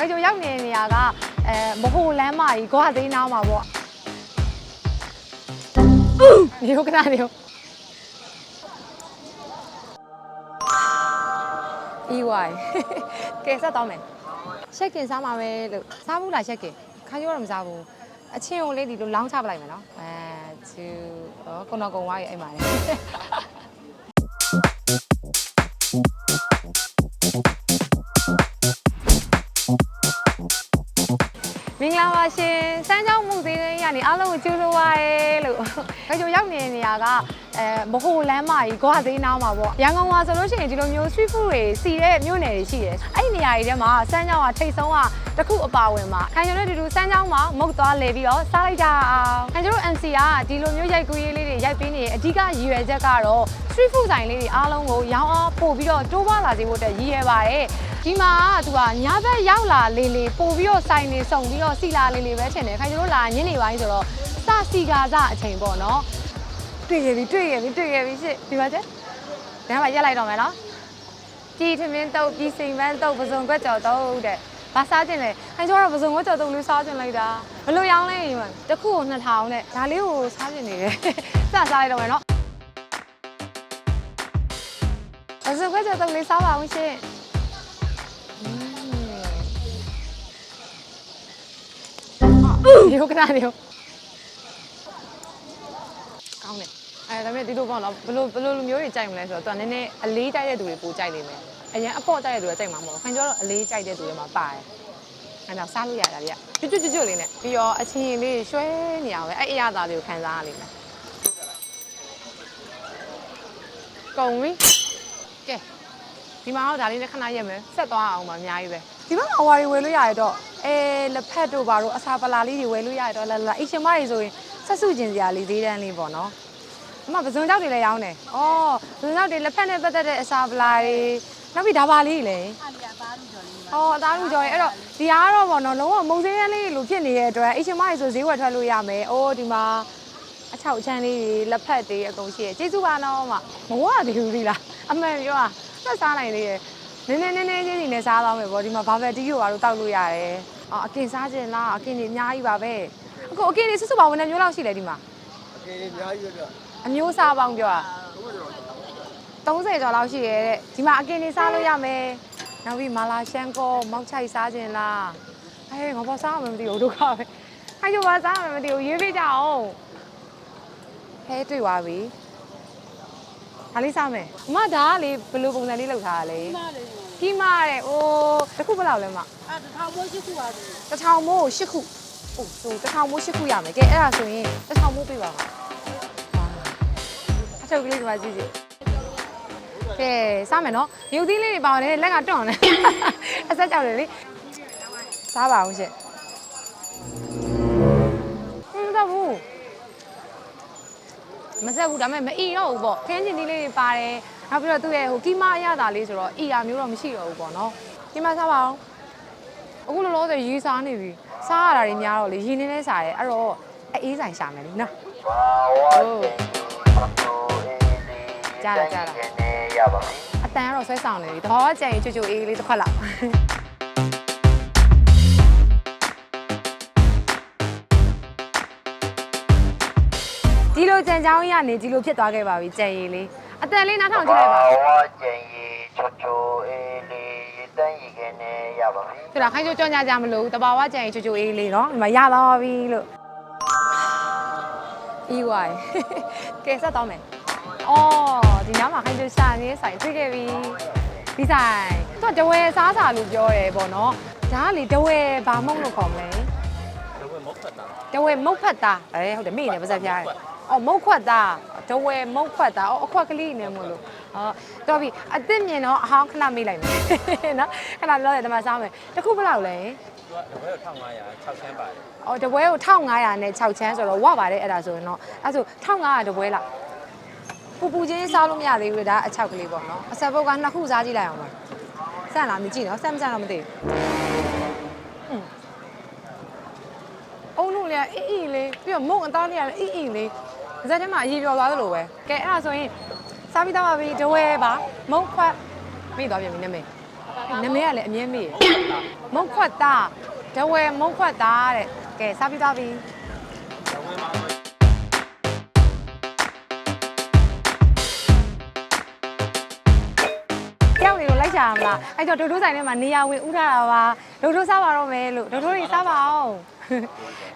ခိုင်ကျော်ရောက်နေတဲ့နေရာကအဲမဟိုလမ်းမကြီးဂွာသိန်းနားမှာပေါ့နေဟုတ်ကနားနေဟုတ်အီဝိုင်ကဲဆက်တော့မယ်ရှက်ကင်စားမှာပဲလို့စားဘူးလားရှက်ကင်ခိုင်ကျော်တော့မစားဘူးအချင်းကိုလေးဒီလိုလောင်းချပလိုက်မယ်နော်အဲသူဟောကုနော်ကုံဝါးရဲ့အိမ်မှာလေ မင်္ဂလာပါရှင်စမ်းချောင်းမှုသေးသေးရနေအားလုံးကိုကြိုးဆိုပါရယ်လို့ခိုင်ကျော်ရောက်နေတဲ့နေရာကအဲမဟိုလမ်းမကြီးဂွာသေးနားမှာပေါ့ရန်ကုန်မှာဆိုလို့ရှိရင်ဒီလိုမျိုး street food တွေစီတဲ့မြို့နယ်တွေရှိတယ်အဲ့ဒီနေရာတွေထဲမှာစမ်းချောင်းကထိတ်ဆုံးကတစ်ခုအပါဝင်မှာခိုင်ကျော်နဲ့တူတူစမ်းချောင်းမှာမုတ်သွားလဲပြီးတော့စားလိုက်ကြအောင်ခိုင်ကျော်တို့ MC ကဒီလိုမျိုးရိုက်ကူးရေးလေးတွေရိုက်ပေးနေတဲ့အဓိကရည်ရွယ်ချက်ကတော့ street food ဆိုင်လေးတွေအားလုံးကိုရောင်းအားပို့ပြီးတော့တိုးပွားလာစေဖို့အတွက်ရည်ရွယ်ပါတယ် ဒီမှာကသူကညာဘက်ရောက်လာလေးလေးပို့ပြီးတော့ဆိုင်နေစုံပြီးတော့စီလာလေးလေးပဲထင်တယ်ခိုင်ကျော်တို့လာညနေပိုင်းဆိုတော့စစီကာစအချိန်ပေါ့နော်တွေ့ရပြီတွေ့ရပြီတွေ့ရပြီရှစ်ဒီပါချက်ဒါမှရက်လိုက်တော့မယ်နော်ကြည်ထမင်းတုပ်ပြီးစိမ်ပန်းတုပ်ပစုံကွက်ကြော်တုပ်တဲ့ဘာစားခြင်းလဲခိုင်ကျော်ကတော့ပစုံကွက်ကြော်တုပ်လေးစားခြင်းလိုက်တာဘယ်လိုရောင်းလဲညီမတစ်ခုကို2000နဲ့ဒါလေးကိုစားခြင်းနေတယ်စစားလိုက်တော့မယ်နော်ပစုံခွဲချက်တော့လေးစားပါအောင်ရှင် ဒီဟုတ်ကနာနေဟုတ်ကောင်းတယ်အဲဒါပေမဲ့ဒီလိုပေါ့နော်ဘယ်လိုဘယ်လိုလူမျိုးတွေကြိုက်မလဲဆိုတော့သူကနည်းနည်းအလေးကြိုက်တဲ့သူတွေပိုကြိုက်နေမယ်အရင်အပေါ့ကြိုက်တဲ့သူတွေကြိုက်မှာမဟုတ်ဘူးခင်ဗျားတို့အလေးကြိုက်တဲ့သူတွေမှာပါတယ်အဲတော့စားလို့ရတာဗျကျွတ်ကျွတ်ကျွတ်ကျွတ်လေးနဲ့ပြီးတော့အချင်းလေးရွှဲနေအောင်ပဲအဲ့အရသာလေးကိုခံစားရလိမ့်မယ်ကုန်ပြီကဲဒီမှာတော့ဒါလေးနဲ့ခဏရက်မယ်ဆက်သွားအောင်ပါအများကြီးပဲဒီဘက်မှာဝါရီဝယ်လို့ရရတော့ အဲလက်ဖက်တို့ဘာတို့အစာပလာလေးတွေဝယ်လို့ရရတော့လာလာအရှင်မတွေဆိုရင်ဆက်စုကျင်စရာလေးသေးတန်းလေးပေါ့နော်အမပဇွန်ကြောက်တွေလည်းရောင်းတယ်ဩပဇွန်ကြောက်တွေလက်ဖက်နဲ့ပတ်သက်တဲ့အစာပလာတွေနောက်ပြီးဒါပါလေးလေဟောအသားလူကြော်ရေအဲ့တော့ဒီဟာကတော့ပေါ့နော်လုံးဝမုံစင်းရမ်းလေးလိုဖြစ်နေတဲ့အတွက်အရှင်မတွေဆိုဈေးဝယ်ထွက်လို့ရမယ်အိုးဒီမှာအချောက်အချမ်းလေးတွေလက်ဖက်တွေအကုန်ရှိရကျေးဇူးပါနော်မမဝဒီလူဒီလားအမှန်ပြောတာသက်စားနိုင်သေးတယ် နည်းနည်းနည်းနည်းချင်းစီနဲ့စားသွားမယ်ပေါ့ဒီမှာဘာဘက်တီးကိုပါတော့တောက်လို့ရတယ်အော်အကင်စားခြင်းလားအကင်တွေအများကြီးပါပဲအခုအကင်တွေစွတ်စွတ်ပါဝင်နေမျိုးလောက်ရှိလဲဒီမှာအကေအများကြီးပဲပြအမျိုးစားပေါင်းပြောတာ30ကျော်လောက်ရှိရဲတဲ့ဒီမှာအကင်တွေစားလို့ရမယ်နောက်ပြီးမာလာရှန်ကောမောက်ချိုက်စားခြင်းလားအဲငါဘာစားမှမသိဘူးဒုက္ခပဲအဲကြောဘာစားမှမသိဘူးရွေးပေးကြအောင်ဟဲတွေ့သွားပြီဒါလေးစားမယ်အမဒါကလေဘယ်လိုပုံစံလေးလောက်ထားတာလဲမားလေ ကြီးမားတယ်အိုးတစ်ခုဘယ်လောက်လဲမအဲ့တထောင်မိုးရှိခုပါသေးတစ်ထောင်မိုး၈ခုအိုးဆိုတစ်ထောင်မိုး၈ခုရမယ်ကဲအဲ့ဒါဆိုရင်တစ်ထောင်မိုးပေးပါပါအထုပ်ကလေးဒီမှာကြည့်ကြည့်ကဲစားမယ်နော်မြုပ်သီးလေးတွေပါနေလက်ကတွန့်နေအဆက်ကြောက်တယ်လေစားပါအောင်ရှင်ဟင်းတော့ဘူးမဆက်ဘူးဒါပေမဲ့မအီတော့ဘူးပေါ့ခင်းချင်သီးလေးတွေပါတယ် နောက်ပြီးတော့သူ့ရဲ့ဟိုကီမာအရသာလေးဆိုတော့အီယာမျိုးတော့မရှိတော့ဘူးပေါ့နော်ဒီမှာစားပါအောင်အခုလောလောဆယ်ရေးစားနေပြီစားရတာတွေများတော့လေရင်းနေနေစားရဲအဲ့တော့အေးဆိုင်ရှာမယ်လीနော်ဟုတ်ကြားလာကြားလာရပါပြီအတန်ကတော့ဆွဲဆောင်နေပြီတော့ကြံရင်ချွတ်ချွတ်အေးလေးတစ်ခွက်လောက်ဒီလိုကြံကြောင်းကြီးကနေဒီလိုဖြစ်သွားခဲ့ပါပြီကြံရည်လေး အတန်လေးနားထောင်ကြည့်လိုက်ပါဝါကျင်ရီချောချောအေးလေးရတန်းရီခင်းနေရပါပြီဆိုတော့ခိုင်းချိုးကြောညာကြမလို့တဘာဝကြံရင်ချွတ်ချွတ်အေးလေးနော်ဒီမှာရသွားပြီလို့အီးဝိုင်ကဲဆက်တော့မယ်အော်ဒီနားမှာခိုင်းချိုးရှာနေဆိုင်သိခဲ့ပြီဒီဆိုင်သူကတဝဲစားစာလို့ပြောတယ်ပေါ့နော်ဒါကလေတဝဲဘာမုံလို့ခေါ်မလဲဒဝဲမုတ်ဖတ်တာတဝဲမုတ်ဖတ်တာအဲဟုတ်တယ်မိနေပါစက်ဖျားတယ်အော်မုတ်ခွတ်တာ တဝဲမုတ်ခွတ်တာအော်အခွက်ကလေးနေမို့လို့အော်တော်ပြီအစ်စ်မြင်တော့အဟောင်းခဏမေးလိုက်မယ်နော်ခဏလောတယ်ဒီမှာစားမယ်တခုဘယ်လောက်လဲသူကဒဝဲ1500 6ချမ်းပါတယ်အော်တပွဲကို1500နဲ့6ချမ်းဆိုတော့ဝပါတယ်အဲ့ဒါဆိုရင်တော့အဲ့ဆို1500တပွဲလားပူပူချင်းစားလို့မရသေးဘူးလေဒါအချောက်ကလေးပေါ့နော်အဆက်ပုတ်ကနှစ်ခုစားကြည့်လိုက်အောင်ပါစမ်းလားမကြည့်နော်စမ်းမစမ်းတော့မသိဘူးอืมအုံလို့လေအီအီလေးပြီးတော့မုံအသားလေးကလည်းအီအီလေး ဇက်ထဲမှာအရေးပြောသွားသလိုပဲကဲအဲ့ဒါဆိုရင်စားပြီးသားပါပြီတပွဲပါမုံခွက်မိသွားပြန်ပြီနမေနမည်ကလည်းအမြဲမေးရမုတ်ခွက်သားဒဝဲမုတ်ခွက်သားတဲ့ကဲစားပြီးသားပြီ ကြောက်နေလို့လိုက်ကြရမလားအဲ့တော့ဒိုဒိုဆိုင်ထဲမှာနေရာဝင်ဥထားတာပါဒိုဒိုစားပါတော့မယ်လို့ဒိုဒိုတွေစားပါအောင်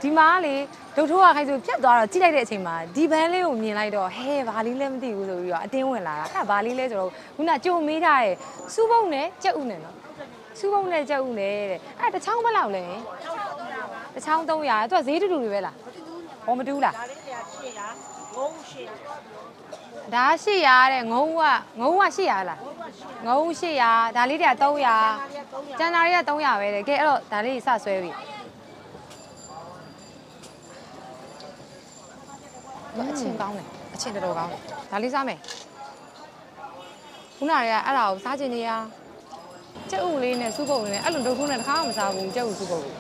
ဒီမှာလေဒိုဒိုကခိုင်းဆိုပြတ်သွားတော့ကြည့်လိုက်တဲ့အချိန်မှာဒီဘန်းလေးကိုမြင်လိုက်တော့ဟဲဘာလေးလဲမသိဘူးဆိုပြီးတော့အတင်းဝင်လာတာအဲ့ဒါဘာလေးလဲဆိုတော့ခုနကြုံမေးထားတဲ့စူးပုံနဲ့ကြက်ဥနဲ့နော်စူးပုံနဲ့ကြက်ဥနဲ့တဲ့အဲ့ဒါတစ်ချောင်းဘယ်လောက်လဲတစ်ချောင်း300အဲ့သူကဈေးတူတူတွေပဲလားဟောမတူးလားဒါလေးတွေကရှေ့ရငုံရှေ့ရဒါ800တဲ့ငုံကငုံက800လား ငုံ800ဒါလေးတွေက300ဒါလေးက300ကျန်တာတွေက300ပဲတဲ့ကဲအဲ့တော့ဒါလေးစဆွဲပြီအချင်းကောင်းတယ်အချင်းတော်တော်ကောင်းတယ်ဒါလေးစားမယ်ခုနကအဲ့ဒါကိုစားချင်နေရကျက်ဥလေးနဲ့စုပ်ပုပ်လေးနဲ့အဲ့လိုဒုက္ခနဲ့တစ်ခါမှမစားဘူးကျက်ဥစုပ်ပုပ်လေး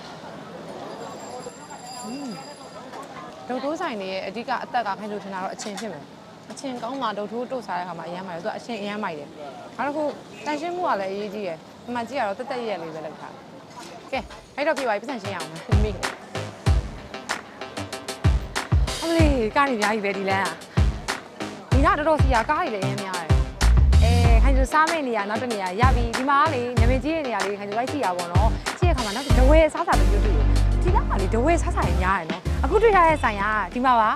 ဒုတ်ထိုးဆိုင်တွေရဲ့အဓိကအသက်ကခိုင်းလို့ထင်တာတော့အချင်းဖြစ်မယ် အချင်းကောင်းမှဒုတ်ထိုးတုတ်စားတဲ့ခါမှာအရမ်းမိုက်တယ်သူကအချင်းအရမ်းမိုက်တယ်နောက်တစ်ခုတန်ရှင်းမှုကလည်းအရေးကြီးတယ်ဒီမှာကြည့်ရတော့တက်တက်ရက်ရက်လေးပဲလောက်ထားကဲအဲ့တော့ပြပါပြီပတ်စံရှင်းရအောင်မယ်မိအမလေးကားနေအများကြီးပဲဒီလမ်းอ่ะဒီကတော်တော်စီရကားကြီးလည်းအရင်များတယ်အဲခိုင်စုစားမယ့်နေရာနောက်တစ်နေရာရပြီဒီမှာကလေနမည်ကြီးတဲ့နေရာလေးခိုင်စုလိုက်စီရပါတော့ကြည့်ရခါမှာနောက်ဒဝဲစားစားပဲပြောတွေ့တယ်ဒီကကလေဒဝဲစားစားရင်များတယ်နော်အခုတွေ့ရတဲ့ဆိုင်ကဒီမှာပါ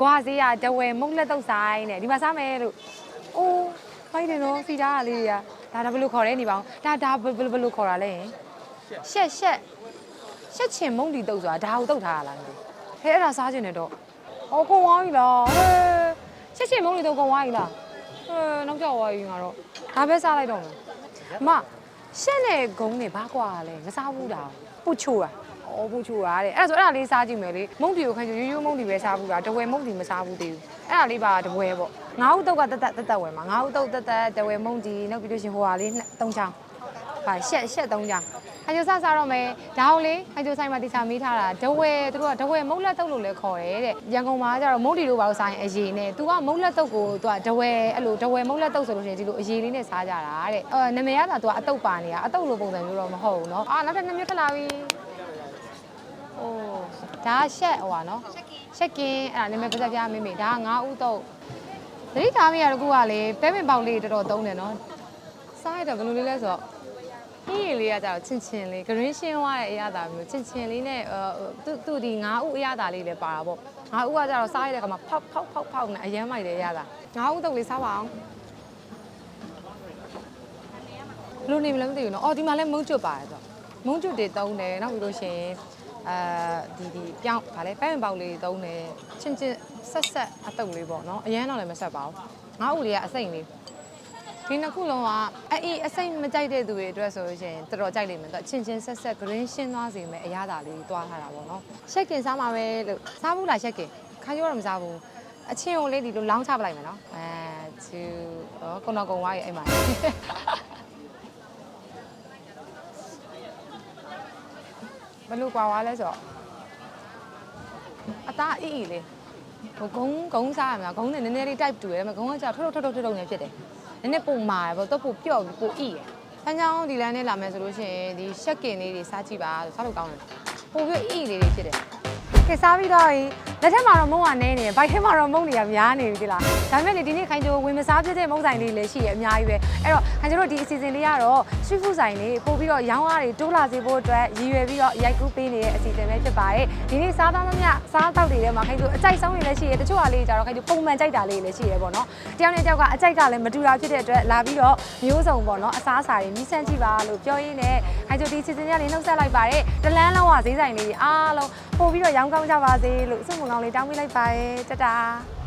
ကွာစေးရဒဝဲမုတ်လက်တုပ်ဆိုင်တဲ့ဒီမှာစားမယ်လို့အိုးဖိုက်တယ်နော်စီတာကလေးတွေကဒါဒါဘယ်လိုခေါ်လဲနေပါအောင်ဒါဒါဘယ်ဘယ်လိုခေါ်တာလဲရှက်ရှက်ရှက်ချင်မုံတီတုပ်ဆိုတာဒါကိုတုပ်ထားရလားမသိဘူးဟဲ့အဲ့ဒါစားချင်တယ်တော့။အော်ကုံဝါပြီလား။ဟဲချစ်ချစ်မုန်းနေတော့ကုံဝါပြီလား။ဟဲနောက်ကျဝါပြီငါတော့ဒါပဲစားလိုက်တော့မယ်။အမရှက်နဲ့ဂုံနဲ့ဘာကွာလဲမစားဘူးတာ။ပူချိုတာ။ အော်ပူချိုတာတဲ့။အဲ့ဒါဆိုအဲ့ဒါလေးစားကြည့်မယ်လေ။မုန်းတီကိုခိုင်းချရိုးရိုးမုန်းတီပဲစားဘူးတာ။တဝဲမုန်းတီမစားဘူးသေးဘူး။အဲ့ဒါလေးပါတဝဲပေါ့။ငါးဦးတုတ်ကတက်တက်တက်တက်ဝဲမှာငါးဦးတုတ်တက်တက်တဝဲမုန်းတီနောက်ပြီးလို့ရှရင်ဟိုဟာလေးနှစ်သုံးချောင်း။ဟာရှက်ရှက်သုံးချောင်း။ဟိုင်ကျိုစားစားတော့မယ်ဒါကိုလေဟိုင်ကျိုဆိုင်မှာတိစာမေးထားတာဒဝဲသူတို့ကဒဝဲမုတ်လက်တုပ်လို့လည်းခေါ်တယ်တဲ့ရန်ကုန်မှာကျတော့မုတ်တီတို့ဘာလို့စားရင်အရေးနဲ့သူကမုတ်လက်တုပ်ကိုသူကဒဝဲအဲ့လိုဒဝဲမုတ်လက်တုပ်ဆိုလို့ရှိရင်ဒီလိုအရေးလေးနဲ့စားကြတာတဲ့အဲနာမည်ကတော့သူကအတုပ်ပါနေတာအတုပ်လိုပုံစံမျိုးတော့မဟုတ်ဘူးเนาะအာနောက်ထပ်နှစ်မျိုးထပ်လာပြီ အိုးဒါကရှက်ဟိုပါနော်ရှက်ကင်းအဲ့ဒါနာမည်ပစက်ပြားမိမိဒါက9ဦးတုပ်သတိထားမိရတကူကလေပဲပင်ပေါက်လေးတော်တော်သုံးတယ်နော်စားရတော့ဘယ်လိုလေးလဲဆိုတော့ဟင်းရည်လေးကကြတော့ချင်ချင်လေးဂရင်းရှင်းွားတဲ့အရာသာမျိုးချင်ချင်လေးနဲ့သူသူဒီငါးဥအရာသာလေးလည်းပါတာပေါ့ငါးဥကကြတော့စားရတဲ့ကမှာဖောက်ဖောက်ဖောက်ဖောက်နဲ့အယမ်းမိုက်တဲ့အရာသာငါးဥတုပ်လေးစားပါအောင်ဘလို့နေမလဲမသိဘူးနော်အော်ဒီမှာလည်းမုံကျွတ်ပါတယ်ဆိုမုံကျွတ်တွေတုံးတယ်နောက်ပြီးလို့ရှင် အဲဒီဒီပြောင်းဗာလဲပဲပင်ပေါက်လေးတုံးတယ်ချင်းချင်းဆက်ဆက်အတုပ်လေးပေါ့နော်အရန်တော့လည်းမဆက်ပါဘူးငါးဥလေးကအစိမ့်လေးဒီနှစ်ခုလုံးကအေးအစိမ့်မကြိုက်တဲ့သူတွေအတွက်ဆိုလို့ရှိရင်တော်တော်ကြိုက်လိမ့်မယ်သူအချင်းချင်းဆက်ဆက် green ရှင်းသွားစေမယ်အရသာလေးတွားထားတာပေါ့နော်ရှက်ကင်စားမှာပဲလို့စားဘူးလားရှက်ကင်ခါကျော်တော့မစားဘူးအချင်းကိုလေးဒီလိုလောင်းချပလိုက်မယ်နော်အဲသူဟောကုန်းတော့ကုန်းဝါးရဲ့အဲ့မှာ ဘယ်လိုကွာဝါလဲဆိုတော့အသားအေးအေးလေးဟိုဂုံဂုံစားရမှာဂုံနဲ့နည်းနည်းလေး type တူတယ်ဒါပေမဲ့ဂုံကကြာထုတ်ထုတ်ထုတ်ထုတ်ထုတ်နေဖြစ်တယ်နည်းနည်းပုံမာရယ်ပေါ့တော့ပိုပျော့ပြီးပိုဣရယ်။ဆန်းချောင်းဒီလမ်းနဲ့လာမယ်ဆိုလို့ရှိရင်ဒီရှက်ကင်လေးတွေစားကြည့်ပါလို့စားလို့ကောင်းတယ်။ပိုပြီးဣလေးတွေဖြစ်တယ်။ကဲစားပြီးတော့ရင်လက်ထက်မှာတော့မုံကနဲနေတယ်။ဘိုက်ထဲမှာတော့မုံတွေကများနေပြီဒီလား။ဒါပေမဲ့လေဒီနေ့ခိုင်ကျိုဝင်မစားဖြစ်တဲ့မုံဆိုင်လေးလည်းရှိရအများကြီးပဲ။ အဲ့တော့ခိုင်ကျိုတို့ဒီအစီအစဉ်လေးကတော့ street food ဆိုင်လေးပို့ပြီးတော့ရောင်းရတွေတိုးလာစေဖို့အတွက်ရည်ရွယ်ပြီးတော့ရိုက်ကူးပေးနေတဲ့အစီအစဉ်ပဲဖြစ်ပါတယ်။ဒီနေ့စားသားသမျှစားတောက်တွေထဲမှာခိုင်ကျိုအကြိုက်ဆုံးတွေလည်းရှိရတချို့ဟာလေးကြတော့ခိုင်ကျိုပုံမှန်ကြိုက်တာလေးလည်းရှိရပေါ့နော်။တယောက်နဲ့တယောက်ကအကြိုက်ကလည်းမတူတာဖြစ်တဲ့အတွက်လာပြီးတော့မျိုးစုံပေါ့နော်အစားအစာတွေမြည်ဆန်းကြည့်ပါလို့ပြောရင်းနဲ့ခိုင်ကျိုဒီစီစဉ်ရလေးနှုတ်ဆက်လိုက်ပါတယ်။တလန်းလုံးကဈေးဆိုင်လေးအားလုံးပို့ပြီးတော့ရောင်းကောင်းကြပါစေလို့စုံမကောင်းလေးတောင်းပေးလိုက်ပါရယ်တတား